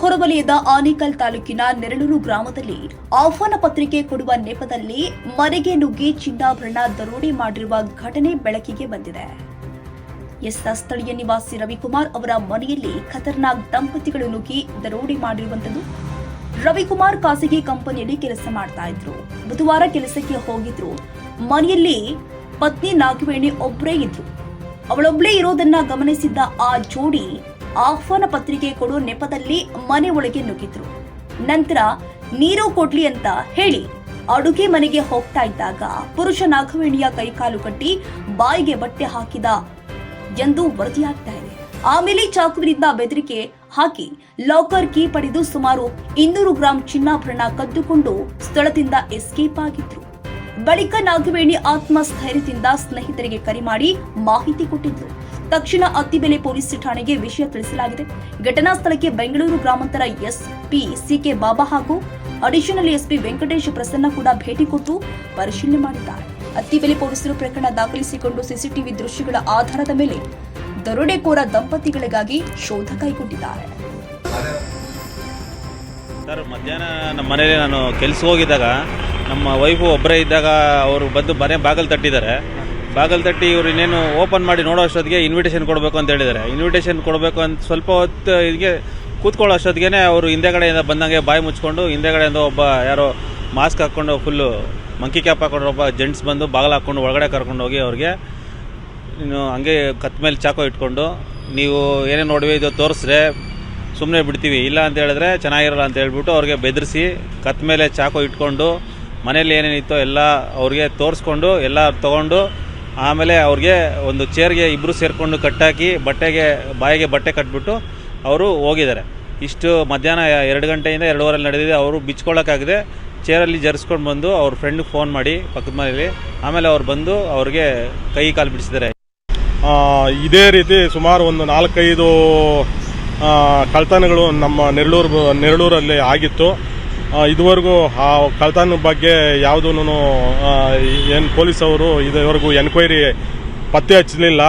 ಹೊರವಲಯದ ಆನೇಕಲ್ ತಾಲೂಕಿನ ನೆರಳೂರು ಗ್ರಾಮದಲ್ಲಿ ಆಹ್ವಾನ ಪತ್ರಿಕೆ ಕೊಡುವ ನೆಪದಲ್ಲಿ ಮನೆಗೆ ನುಗ್ಗಿ ಚಿನ್ನಾಭರಣ ದರೋಡೆ ಮಾಡಿರುವ ಘಟನೆ ಬೆಳಕಿಗೆ ಬಂದಿದೆ. ಎಸ್ ಸ್ಥಳೀಯ ನಿವಾಸಿ ರವಿಕುಮಾರ್ ಅವರ ಮನೆಯಲ್ಲಿ ಖತರ್ನಾಕ್ ದಂಪತಿಗಳು ನುಗ್ಗಿ ದರೋಡೆ ಮಾಡಿರುವಂತದ್ದು ರವಿಕುಮಾರ್ ಖಾಸಗಿ ಕಂಪನಿಯಲ್ಲಿ ಕೆಲಸ ಮಾಡ್ತಾ ಇದ್ರು. ಬುಧವಾರ ಕೆಲಸಕ್ಕೆ ಹೋಗಿದ್ರು. ಮನೆಯಲ್ಲಿ ಪತ್ನಿ ನಾಗವೇಣಿ ಒಬ್ಬರೇ ಇದ್ರು. ಅವಳೊಬ್ಳೇ ಇರೋದನ್ನ ಗಮನಿಸಿದ್ದ ಆ ಜೋಡಿ ಆಹ್ವಾನ ಪತ್ರಿಕೆ ಕೊಡೋ ನೆಪದಲ್ಲಿ ಮನೆ ಒಳಗೆ ನುಗ್ಗಿದ್ರು. ನಂತರ, ನೀರು ಕೊಡ್ಲಿ ಅಂತ ಹೇಳಿ ಅಡುಗೆ ಮನೆಗೆ ಹೋಗ್ತಾ ಇದ್ದಾಗ ಪುರುಷ ನಾಗವೇಣಿಯ ಕೈಕಾಲು ಕಟ್ಟಿ ಬಾಯಿಗೆ ಬಟ್ಟೆ ಹಾಕಿದ ಎಂದು ವರದಿಯಾಗ್ತಾ ಇದೆ. ಆಮೇಲೆ ಚಾಕುವಿನಿಂದ ಬೆದರಿಕೆ ಹಾಕಿ ಲಾಕರ್ ಕೀ ಪಡೆದು ಸುಮಾರು ಇನ್ನೂರು ಗ್ರಾಂ ಚಿನ್ನಾಭರಣ ಕದ್ದುಕೊಂಡು ಸ್ಥಳದಿಂದ ಎಸ್ಕೇಪ್ ಆಗಿದ್ರು. ಬಳಿಕ ನಾಗವೇಣಿ ಆತ್ಮಸ್ಥೈರ್ಯದಿಂದ ಸ್ನೇಹಿತರಿಗೆ ಕರೆ ಮಾಡಿ ಮಾಹಿತಿ ಕೊಟ್ಟಿದ್ರು. ತಕ್ಷಣ ಅತ್ತಿಬೆಲೆ ಪೊಲೀಸ್ ಠಾಣೆಗೆ ವಿಷಯ ತಿಳಿಸಲಾಗಿದೆ. ಘಟನಾ ಸ್ಥಳಕ್ಕೆ ಬೆಂಗಳೂರು ಗ್ರಾಮಾಂತರ ಎಸ್ಪಿ ಸಿಕೆ ಬಾಬಾ ಹಾಗೂ ಅಡಿಷನಲ್ ಎಸ್ಪಿ ವೆಂಕಟೇಶ್ ಪ್ರಸನ್ನ ಕೂಡ ಭೇಟಿ ಕೊಟ್ಟು ಪರಿಶೀಲನೆ ಮಾಡಿದ್ದಾರೆ. ಅತ್ತಿಬೆಲೆ ಪೊಲೀಸರು ಪ್ರಕರಣ ದಾಖಲಿಸಿಕೊಂಡು ಸಿಸಿಟಿವಿ ದೃಶ್ಯಗಳ ಆಧಾರದ ಮೇಲೆ ದರೋಡೆಕೋರ ದಂಪತಿಗಳಿಗಾಗಿ ಶೋಧ ಕೈಗೊಂಡಿದ್ದಾರೆ. ಸರ್, ಮಧ್ಯಾಹ್ನ ನಮ್ಮ ಮನೇಲಿ ನಾನು ಕೆಲಸ ಹೋಗಿದ್ದಾಗ ನಮ್ಮ ವೈಫು ಒಬ್ಬರೇ ಇದ್ದಾಗ ಅವರು ಬಂದು ಮನೆ ಬಾಗಿಲು ತಟ್ಟಿದ್ದಾರೆ. ಬಾಗಿಲು ತಟ್ಟಿ ಇವ್ರು ಇನ್ನೇನು ಓಪನ್ ಮಾಡಿ ನೋಡೋ ಅಷ್ಟೊತ್ತಿಗೆ ಇನ್ವಿಟೇಷನ್ ಕೊಡಬೇಕು ಅಂತ ಹೇಳಿದ್ದಾರೆ. ಇನ್ವಿಟೇಷನ್ ಕೊಡಬೇಕು ಅಂತ ಸ್ವಲ್ಪ ಹೊತ್ತು ಇದಕ್ಕೆ ಕೂತ್ಕೊಳ್ಳೋ ಅಷ್ಟೊತ್ತಿಗೆ ಅವರು ಹಿಂದೆಗಡೆಯಿಂದ ಬಂದಂಗೆ ಬಾಯಿ ಮುಚ್ಕೊಂಡು ಹಿಂದೆಗಡೆಯಿಂದ ಒಬ್ಬ ಯಾರೋ ಮಾಸ್ಕ್ ಹಾಕ್ಕೊಂಡು ಫುಲ್ಲು ಮಂಕಿ ಕ್ಯಾಪ್ ಹಾಕೊಂಡು ಒಬ್ಬ ಜೆಂಟ್ಸ್ ಬಂದು ಬಾಗಿಲು ಹಾಕ್ಕೊಂಡು ಒಳಗಡೆ ಕರ್ಕೊಂಡು ಹೋಗಿ ಅವ್ರಿಗೆ. ಇನ್ನು ಹಂಗೆ ಕತ್ ಮೇಲೆ ಚಾಕು ಇಟ್ಕೊಂಡು ನೀವು ಏನೇ ನೋಡಿವೆ ಇದು ತೋರಿಸ್ರೆ ಸುಮ್ಮನೆ ಬಿಡ್ತೀವಿ. ಇಲ್ಲ ಅಂತ ಹೇಳಿದ್ರೆ ಚೆನ್ನಾಗಿರಲ್ಲ ಅಂತ ಹೇಳ್ಬಿಟ್ಟು ಅವ್ರಿಗೆ ಬೆದರಿಸಿ ಕತ್ ಮೇಲೆ ಚಾಕು ಇಟ್ಕೊಂಡು ಮನೇಲಿ ಏನೇನಿತ್ತೋ ಎಲ್ಲ ಅವ್ರಿಗೆ ತೋರಿಸ್ಕೊಂಡು ಎಲ್ಲ ತೊಗೊಂಡು ಆಮೇಲೆ ಅವ್ರಿಗೆ ಒಂದು ಚೇರ್ಗೆ ಇಬ್ಬರು ಸೇರಿಕೊಂಡು ಕಟ್ಟಾಕಿ ಬಟ್ಟೆಗೆ, ಬಾಯಿಗೆ ಬಟ್ಟೆ ಕಟ್ಬಿಟ್ಟು ಅವರು ಹೋಗಿದ್ದಾರೆ. ಇಷ್ಟು ಮಧ್ಯಾಹ್ನ ಎರಡು ಗಂಟೆಯಿಂದ ಎರಡೂವರೆಲ್ಲಿ ನಡೆದಿದೆ. ಅವರು ಬಿಚ್ಕೊಳ್ಳೋಕ್ಕಾಗದೆ ಚೇರಲ್ಲಿ ಜರ್ಸ್ಕೊಂಡು ಬಂದು ಅವ್ರ ಫ್ರೆಂಡ್ಗೆ ಫೋನ್ ಮಾಡಿ ಪಕ್ಕದ ಮನೆಯಲ್ಲಿ. ಆಮೇಲೆ ಅವ್ರು ಬಂದು ಅವ್ರಿಗೆ ಕೈ ಕಾಲು ಬಿಡಿಸಿದ್ದಾರೆ. ಇದೇ ರೀತಿ ಸುಮಾರು ಒಂದು ನಾಲ್ಕೈದು ಕಳ್ತನಗಳು ನಮ್ಮ ನೆರಳೂರು, ನೆರಳೂರಲ್ಲಿ ಆಗಿತ್ತು. ಇದುವರೆಗೂ ಆ ಕಳ್ತನ ಬಗ್ಗೆ ಯಾವುದೂ ಏನು ಪೊಲೀಸವರು ಇದುವರೆಗೂ ಎನ್ಕ್ವೈರಿ ಪತ್ತೆ ಹಚ್ಚಲಿಲ್ಲ.